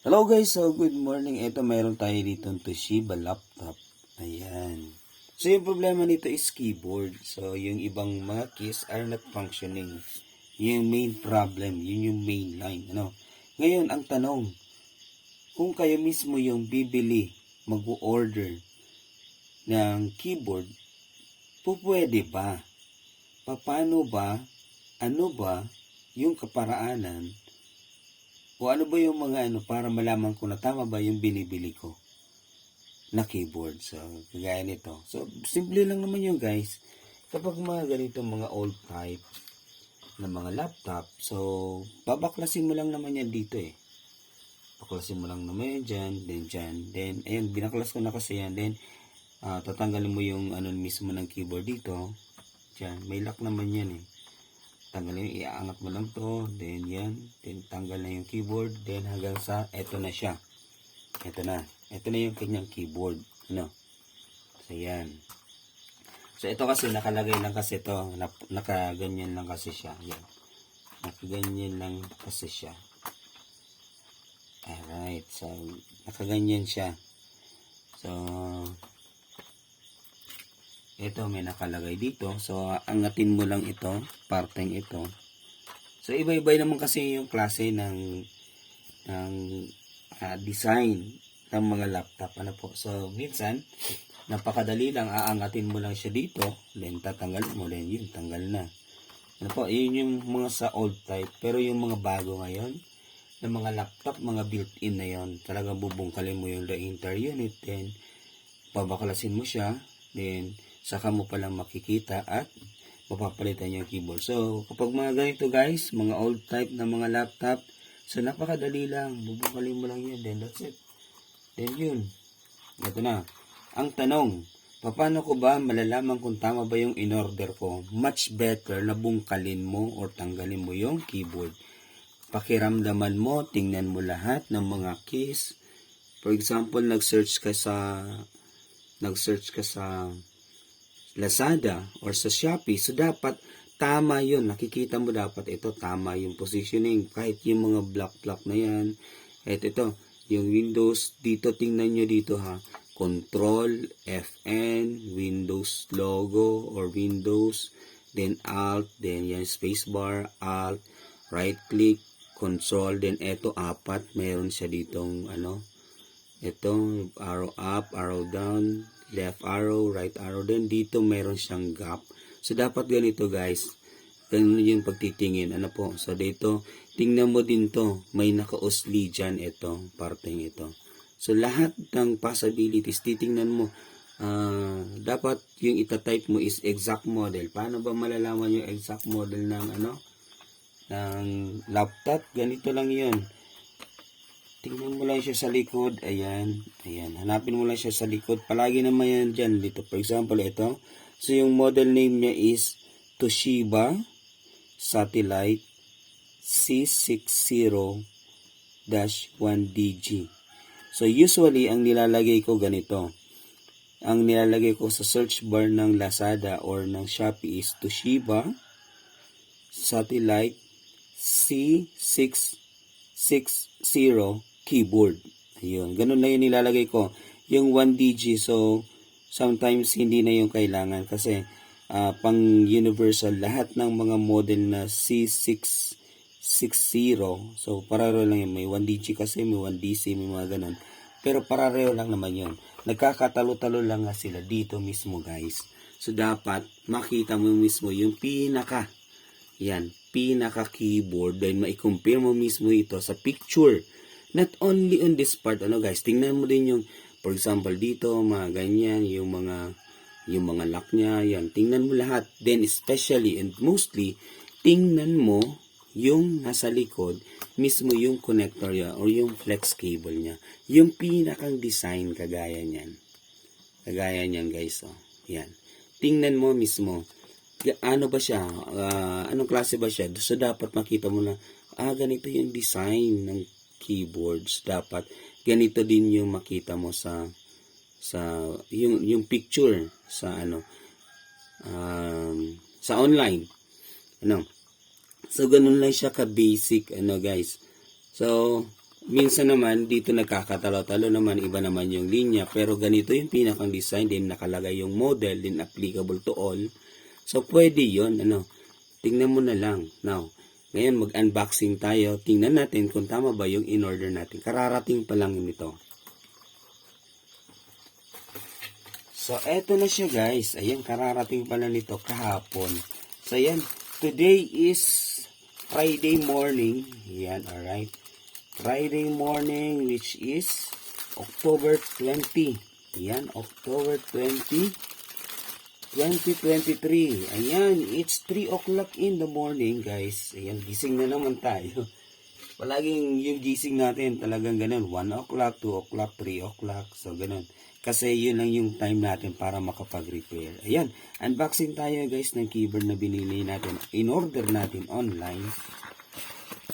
Hello guys, so good morning. Ito mayroon tayo dito Toshiba laptop. Ayan. So yung problema nito is keyboard. So yung ibang mga keys are not functioning. Yung main problem, yun yung main line. Ano? Ngayon, ang tanong, kung kayo mismo yung bibili, mag-order ng keyboard, po pwede ba? Paano ba? Ano ba yung kaparaanan o ano ba yung mga ano para malaman ko na tama ba yung binibili ko na keyboard. So, kagaya nito. So, simple lang naman yun guys. Kapag mga ganito mga old type na mga laptop, so, babaklasin mo lang naman yan dito eh. Baklasin mo lang naman yan dyan, then dyan, then, ayan, binaklas ko na kasi yan, then, ah, tatanggalin mo yung ano mismo ng keyboard dito, dyan, may lock naman yan eh tanggalin, iaangat mo lang to, then yan, then tanggal na yung keyboard, then hanggang sa, eto na siya. Eto na. Eto na yung kanyang keyboard. Ano? So, yan. So, ito kasi nakalagay lang kasi to nakaganyan lang kasi siya. Yan. Nakaganyan lang kasi siya. Alright. So, nakaganyan siya. So, ito may nakalagay dito. So, angatin mo lang ito, parteng ito. So, iba-iba naman kasi yung klase ng ng ah, design ng mga laptop. Ano po? So, minsan, napakadali lang. Aangatin mo lang siya dito. Then, tatanggal mo. Then, yun, tanggal na. Ano po? Yun yung mga sa old type. Pero yung mga bago ngayon, ng mga laptop, mga built-in na yon Talagang bubungkalin mo yung the inter unit. Then, babaklasin mo siya. Then, saka mo palang makikita at mapapalitan yung keyboard. So, kapag mga ganito guys, mga old type na mga laptop, so napakadali lang. Bubungkalin mo lang yun. Then, that's it. Then, yun. Ito na. Ang tanong, paano ko ba malalaman kung tama ba yung in-order ko? Much better na bungkalin mo or tanggalin mo yung keyboard. Pakiramdaman mo, tingnan mo lahat ng mga keys. For example, nag-search ka sa nag-search ka sa Lazada or sa Shopee, so dapat tama yun. Nakikita mo dapat ito tama yung positioning. Kahit yung mga block-block na yan. At ito, yung Windows, dito tingnan nyo dito ha. Control, FN, Windows logo or Windows, then Alt, then yan spacebar, Alt, right click, Control, then ito apat, mayroon siya ditong ano, ito, arrow up, arrow down, left arrow, right arrow. Then dito meron siyang gap. So dapat ganito guys. Ganun yung pagtitingin. Ano po? So dito, tingnan mo din to. May naka-usli dyan ito. Parteng ito. So lahat ng possibilities, titingnan mo. ah, dapat yung itatype mo is exact model. Paano ba malalaman yung exact model ng ano? ng laptop? Ganito lang yun. Tingnan mo lang siya sa likod. Ayan. Ayan. Hanapin mo lang siya sa likod. Palagi naman yan dyan. Dito. For example, ito. So, yung model name niya is Toshiba Satellite C60-1DG. So, usually, ang nilalagay ko ganito. Ang nilalagay ko sa search bar ng Lazada or ng Shopee is Toshiba Satellite C660 keyboard. Ayun. Ganun na yung nilalagay ko. Yung 1DG, so sometimes hindi na yung kailangan kasi ah, pang universal lahat ng mga model na C660 so pararo lang yun may 1DG kasi may 1DC may mga ganun pero parareo lang naman yun nagkakatalo-talo lang nga sila dito mismo guys so dapat makita mo mismo yung pinaka yan, pinaka keyboard then mai-compare mo mismo ito sa picture. Not only on this part, ano guys, tingnan mo din yung for example dito, mga ganyan, yung mga yung mga lock niya, yan, tingnan mo lahat. Then especially and mostly, tingnan mo yung nasa likod, mismo yung connector niya or yung flex cable niya. Yung pinakang design kagaya niyan. Kagaya niyan guys, oh. Yan. Tingnan mo mismo ano ba siya, ah, anong klase ba siya. So, dapat makita mo na, ah, ganito yung design ng keyboards. Dapat, ganito din yung makita mo sa, sa, yung, yung picture sa, ano, um, sa online. Ano? So, ganun lang siya ka-basic, ano, guys. So, minsan naman dito nagkakatalo-talo naman iba naman yung linya pero ganito yung pinakang design din nakalagay yung model din applicable to all so pwede yon ano tingnan mo na lang now ngayon mag-unboxing tayo. Tingnan natin kung tama ba yung in-order natin. Kararating pa lang nito. So eto na siya guys. Ayan kararating pa lang nito kahapon. So ayan. Today is Friday morning. Yan alright. Friday morning which is October 20. Ayan, October 20, 2023. Ayan, it's 3 o'clock in the morning guys. Ayan, gising na naman tayo. Palaging yung gising natin talagang ganun. 1 o'clock, 2 o'clock, 3 o'clock. So, ganun. Kasi yun lang yung time natin para makapag-repair. Ayan, unboxing tayo guys ng keyboard na binili natin. In order natin online.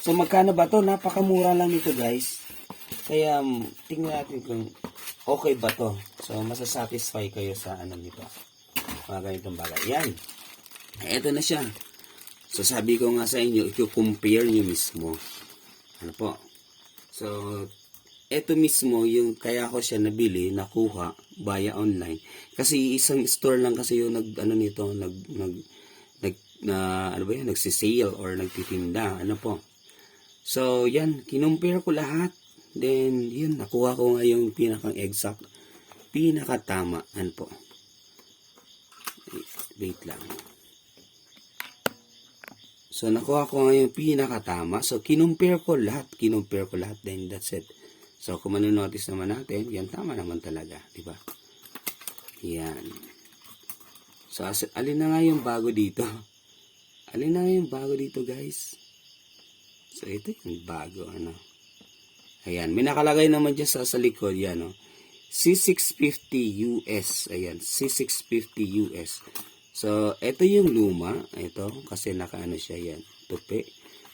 So magkano ba to? Napakamura lang nito guys. Kaya um, tingnan natin kung okay ba to. So masasatisfy kayo sa ano nito. Mga ganitong bagay. Yan. Ito na siya. So sabi ko nga sa inyo, i-compare nyo mismo. Ano po? So, ito mismo yung kaya ko siya nabili, nakuha via online. Kasi isang store lang kasi yung nag ano nito, nag nag nag na ano ba yun, nagsisale or nagtitinda, ano po. So, yan, kinumpare ko lahat. Then, yun, nakuha ko nga yung pinakang exact, pinakatama. Ano po. Wait lang. So, nakuha ko nga yung pinakatama. So, kinumpare ko lahat. Kinumpare ko lahat. Then, that's it. So, kung manonotice naman natin, yan, tama naman talaga. di ba? Yan. So, as, alin na nga yung bago dito? Alin na nga yung bago dito, guys? So, ito yung bago, ano. Ayan, may nakalagay naman dyan sa, sa likod, yan, no. C650 US. Ayan, C650 US. So, ito yung luma. Ito, kasi nakaano siya yan. Tupi.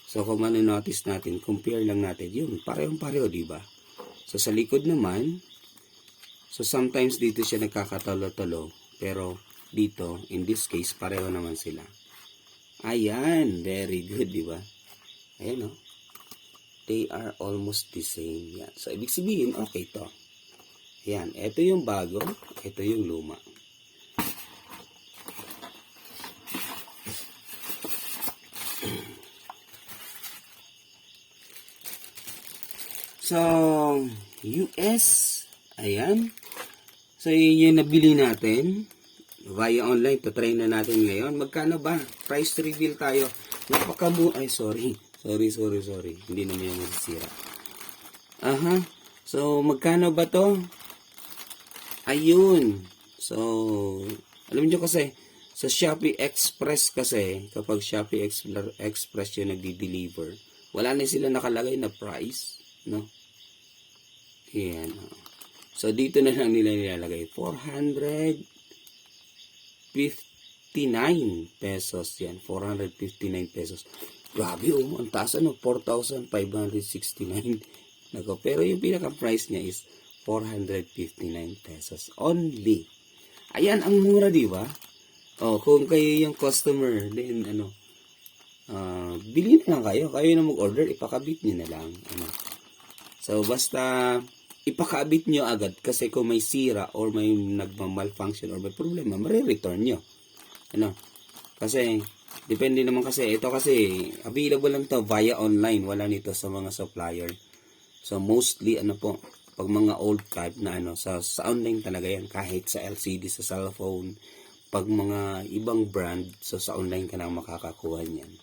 So, kung notice natin, compare lang natin. Yun, parehong-pareho, di ba? So, sa likod naman, so sometimes dito siya nagkakatalo-talo. Pero, dito, in this case, pareho naman sila. Ayan, very good, di ba? Ayan, no? They are almost the same. Yan. So, ibig sabihin, okay to. Ayan, ito yung bago, ito yung luma. So, US, ayan. So, yun yung nabili natin via online. To-try na natin ngayon. Magkano ba? Price reveal tayo. Napakamu... Ay, sorry. Sorry, sorry, sorry. Hindi naman yung masisira. Aha. So, magkano ba to? Ayun. So, alam nyo kasi, sa Shopee Express kasi, kapag Shopee Ex- Express yung nagdi-deliver, wala na sila nakalagay na price, no? Yan. oh. So, dito na lang nila nilalagay. 459 pesos yan. 459 pesos. Grabe, oh, ang taas ano, 4,569. Nako, pero yung pinaka-price niya is 459 pesos only. Ayan, ang mura, di ba? Oh, kung kayo yung customer, then ano, ah bili na lang kayo. Kayo na mag-order, ipakabit niyo na lang. Ano. So, basta ipakabit nyo agad kasi kung may sira or may nagma-malfunction or may problema, marireturn nyo. Ano? Kasi, depende naman kasi, ito kasi, available lang to via online, wala nito sa mga supplier. So, mostly, ano po, pag mga old type na ano, sa, sa online talaga yan, kahit sa LCD, sa cellphone, pag mga ibang brand, so sa online ka lang makakakuha niyan.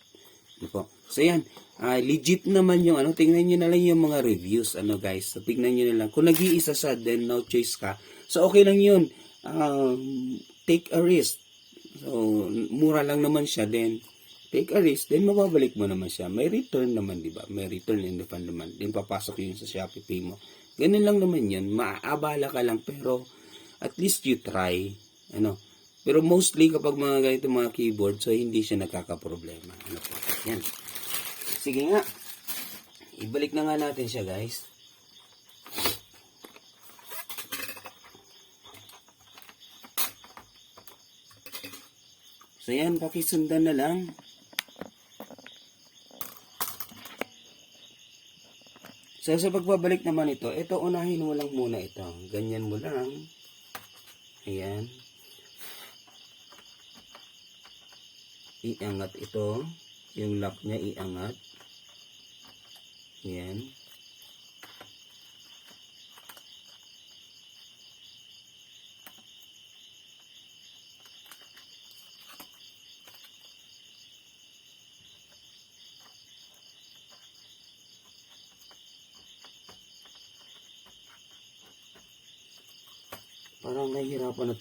Ano po? So yan, ah, legit naman yung ano, tingnan nyo na lang yung mga reviews, ano guys. So tingnan nyo na lang. Kung nag-iisa siya, then no choice ka. So okay lang yun. Um, take a risk. So, mura lang naman siya, then take a risk, then mababalik mo naman siya. May return naman, di ba? May return and refund naman. Then papasok yun sa Shopee Pay mo. Ganun lang naman yun. Maaabala ka lang, pero at least you try. Ano? Pero mostly kapag mga ganito mga keyboard, so hindi siya nakakaproblema. Ano po? Yan. Sige nga. Ibalik na nga natin siya, guys. So yan, pakisundan na lang. So sa pagbabalik naman ito, ito unahin mo lang muna ito. Ganyan mo lang. Ayan. Iangat ito. Yung lock niya, iangat. Ayan.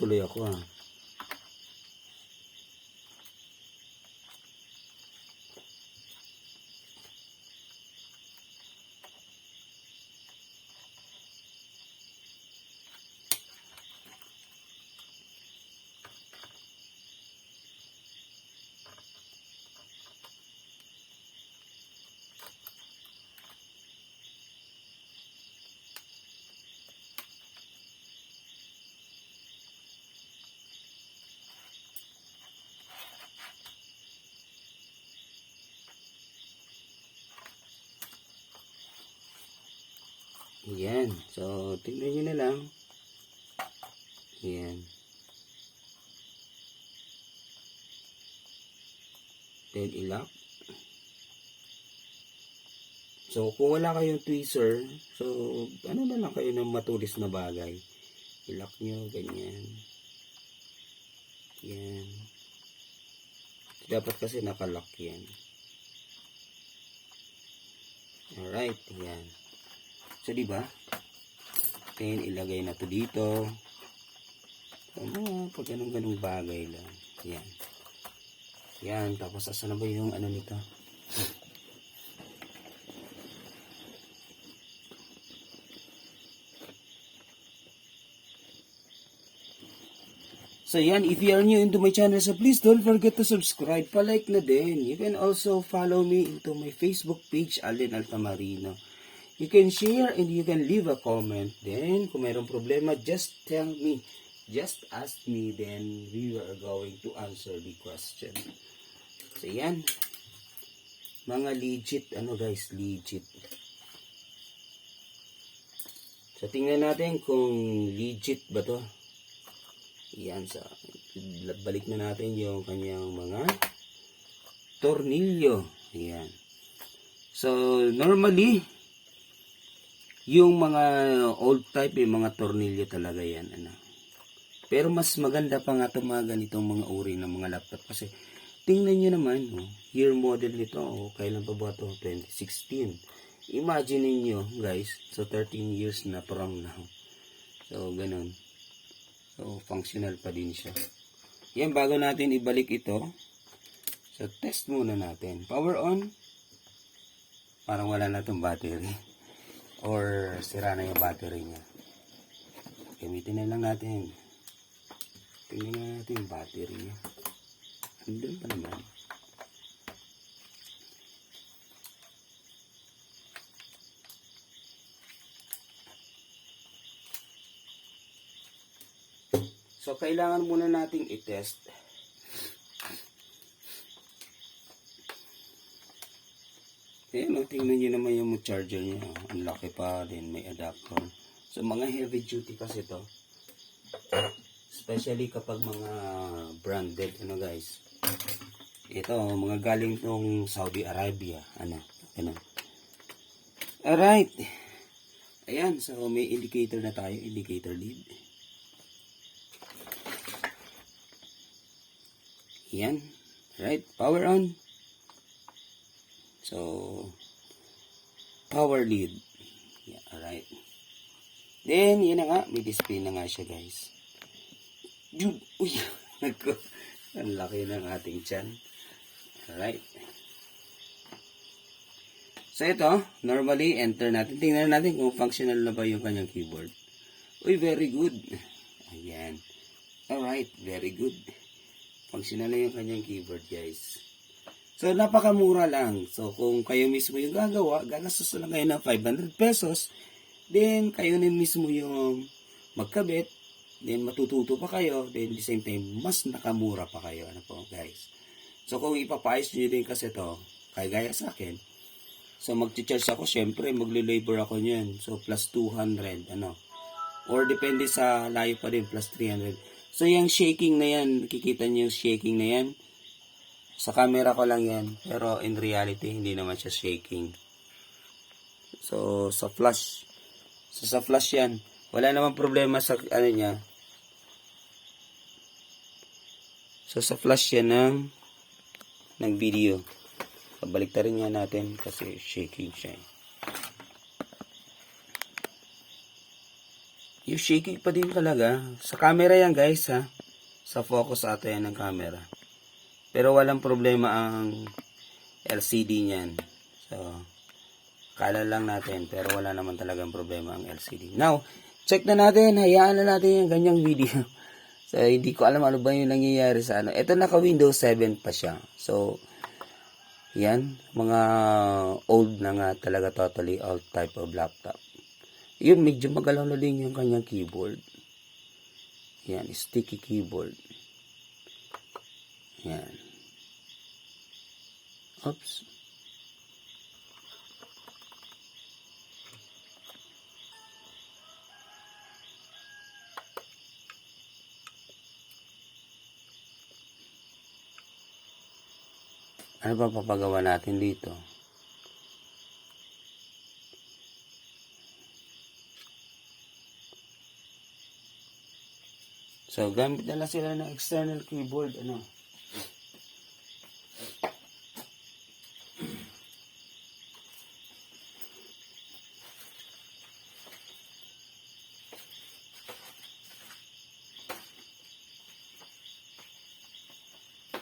裂化 ako ah. Yan. So, tingnan nyo na lang. Yan. Then, ilock. So, kung wala kayong tweezer, so, ano na lang kayo ng matulis na bagay. Ilock nyo, ganyan. Yan. Dapat kasi nakalock yan. Alright, yan. So, di ba? Then, ilagay na to dito. So, mga pag ganun ganung bagay lang. Yan. Yan. Tapos, asa na ba yung ano nito? So yan, if you are new into my channel, so please don't forget to subscribe, palike na din. You can also follow me into my Facebook page, Alden Altamarino. You can share and you can leave a comment. Then, kung mayroong problema, just tell me. Just ask me, then we are going to answer the question. So yan, mga legit, ano guys, legit. So tingnan natin kung legit ba to. Yan, sa balik na natin yung kanyang mga tornilyo. Yan. So, normally, yung mga old type, yung mga tornilyo talaga yan. Ano. Pero mas maganda pa nga itong mga ganitong mga uri ng mga laptop. Kasi, tingnan nyo naman, oh, year model nito, oh, kailan pa ba ito? 2016. Imagine niyo guys, so 13 years na from now. So, ganun. So, functional pa din siya. Yan, bago natin ibalik ito, so, test muna natin. Power on. Parang wala na itong battery. Or, sira na yung battery niya. Gamitin na lang natin. Tingnan na natin yung battery niya. Andun pa naman. So, kailangan muna nating i-test. Ayan, oh, tingnan nyo naman yung charger niya. oh. Ang laki pa din, may adapter. So, mga heavy duty kasi to. Especially kapag mga branded, ano guys. Ito, mga galing tong Saudi Arabia. Ano, ano. Alright. Ayan, so may indicator na tayo, indicator lead. Yan. Right. Power on. So, power lead. Yeah, alright. Then, yun na nga. May display na nga siya, guys. Yun. Uy. Ang laki ng ating chan. Alright. So, ito. Normally, enter natin. Tingnan natin kung functional na ba yung kanyang keyboard. Uy, very good. Ayan. Alright. Very good. Functional na yung kanyang keyboard, guys. So, napakamura lang. So, kung kayo mismo yung gagawa, gagastos lang kayo ng 500 pesos. Then, kayo na mismo yung magkabit. Then, matututo pa kayo. Then, the same time, mas nakamura pa kayo. Ano po, guys. So, kung ipapaayos nyo din kasi to, kaya gaya sa akin, So, mag-charge ako, syempre, magli-labor ako niyan. So, plus 200, ano. Or depende sa layo pa din, plus 300. So, yung shaking na yan, nakikita niyo yung shaking na yan. Sa camera ko lang yan. Pero in reality, hindi naman siya shaking. So, sa flash. So, sa flash yan. Wala naman problema sa, ano niya. So, sa flash yan ng, ng video. Pabalik rin nga natin kasi shaking siya. eh. Yung shaking pa din talaga. Sa camera yan guys ha. Sa focus ata yan ng camera. Pero walang problema ang LCD niyan. So, kala lang natin. Pero wala naman talagang problema ang LCD. Now, check na natin. Hayaan na natin yung ganyang video. So, hindi ko alam ano ba yung nangyayari sa ano. Ito naka Windows 7 pa siya. So, yan. Mga old na nga talaga totally old type of laptop. Yun, medyo magalaw na din yung kanyang keyboard. Yan, sticky keyboard. Yan. Oops. Ano ba papagawa natin dito? So, gamit na lang sila ng external keyboard, ano.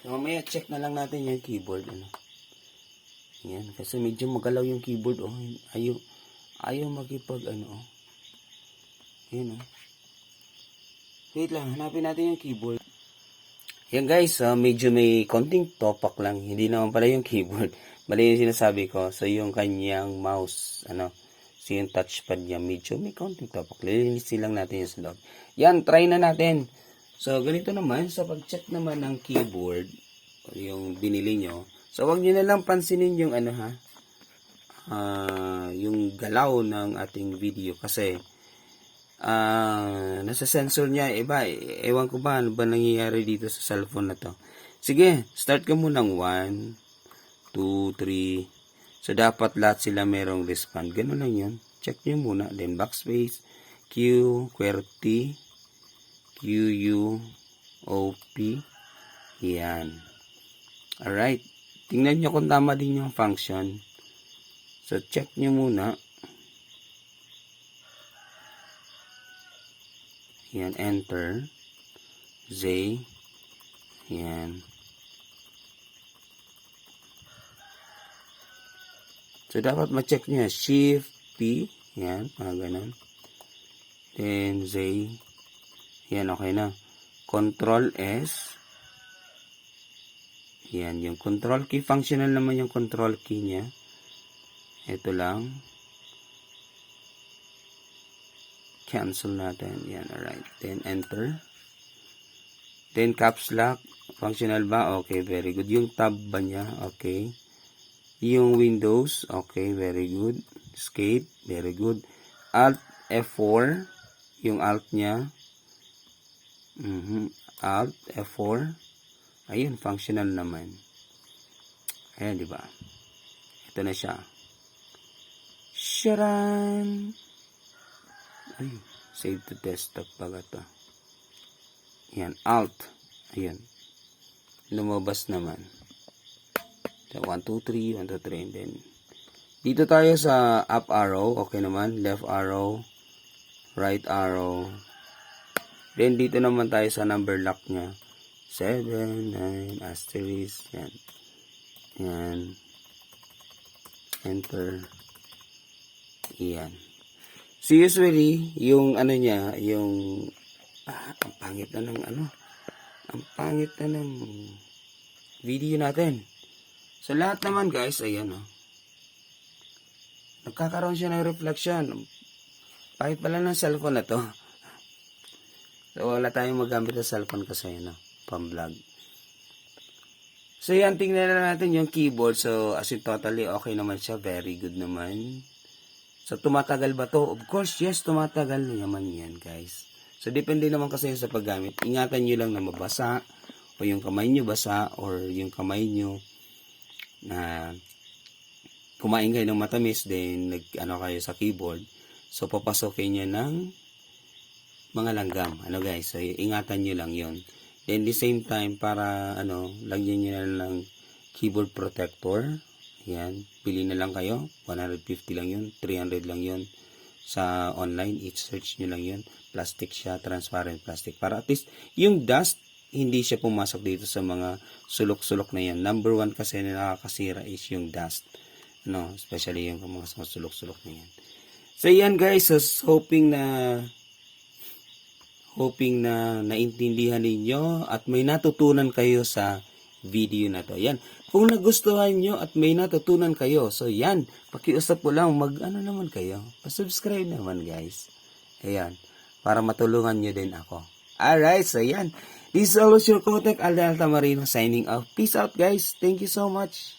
So, mamaya check na lang natin yung keyboard, ano. Yan, kasi medyo magalaw yung keyboard, oh. Ayaw, ayaw magipag, ano, oh. Yan, oh. Wait lang, hanapin natin yung keyboard. Yan guys, ah, medyo may konting topak lang. Hindi naman pala yung keyboard. Bali yung sinasabi ko. So yung kanyang mouse, ano, so yung touchpad niya, medyo may konting topak. Lilinisin lang natin yung sa loob. Yan, try na natin. So ganito naman, sa pag-check naman ng keyboard, yung binili nyo, so wag nyo na lang pansinin yung ano ha, ah, yung galaw ng ating video kasi ah nasa sensor niya. Iba ewan ko ba ano ba nangyayari dito sa cellphone na to? Sige start ka muna ng 1 2 3 so dapat lahat sila merong respond. Ganun lang yun. Check nyo muna. Then backspace Q QWERTY Q U O P. Yan alright tingnan nyo kung tama din yung function so check nyo muna Yan, enter. Z. Yan. So, dapat ma-check nyo. Shift P. Yan, mga ganun. Then, Z. Yan, okay na. Control S. Yan, yung control key. Functional naman yung control key niya. Ito lang. cancel natin. Yan, alright. Then, enter. Then, caps lock. Functional ba? Okay, very good. Yung tab ba niya? Okay. Yung Windows. Okay, very good. Escape. Very good. Alt F4. Yung alt niya. Mhm. Alt F4. Ayun, functional naman. Ayan, di ba? Ito na siya. Sharan! Ay, save to desktop pala to. Yan, alt. Ayan. Lumabas naman. So, 1, 2, 3, 1, 2, 3, and then, dito tayo sa up arrow. Okay naman. Left arrow. Right arrow. Then, dito naman tayo sa number lock niya. 7, 9, asterisk. Yan. Yan. Enter. Yan. So usually, yung ano niya, yung ah, ang pangit na ng ano, ang pangit na ng video natin. So lahat naman guys, ayan oh. Nagkakaroon siya ng reflection. Pahit pala ng cellphone na to. So wala tayong magamit sa cellphone kasi ano, pang vlog. So yan, tingnan na natin yung keyboard. So as in totally okay naman siya. Very good naman. So tumatagal ba to? Of course, yes, tumatagal na naman yan guys. So depende naman kasi sa paggamit. Ingatan nyo lang na mabasa o yung kamay nyo basa or yung kamay nyo na kumain kayo ng matamis then nag ano kayo sa keyboard so papasokin nyo ng mga langgam ano guys so ingatan nyo lang yon then the same time para ano lagyan nyo na lang keyboard protector. Yan. Pili na lang kayo. 150 lang yun. 300 lang yun. Sa online i-search nyo lang yun. Plastic siya transparent plastic. Para at least yung dust hindi siya pumasok dito sa mga sulok-sulok na yan. Number one kasi na nakakasira is yung dust. No especially yung mga sulok-sulok na yan. So yan guys. So hoping na hoping na naintindihan ninyo at may natutunan kayo sa video na to. Yan. Kung nagustuhan nyo at may natutunan kayo, so yan, pakiusap ko lang, mag ano naman kayo, subscribe naman guys. Ayan, para matulungan nyo din ako. Alright, so yan. This is always your Kotek Alda Altamarino signing off. Peace out guys. Thank you so much.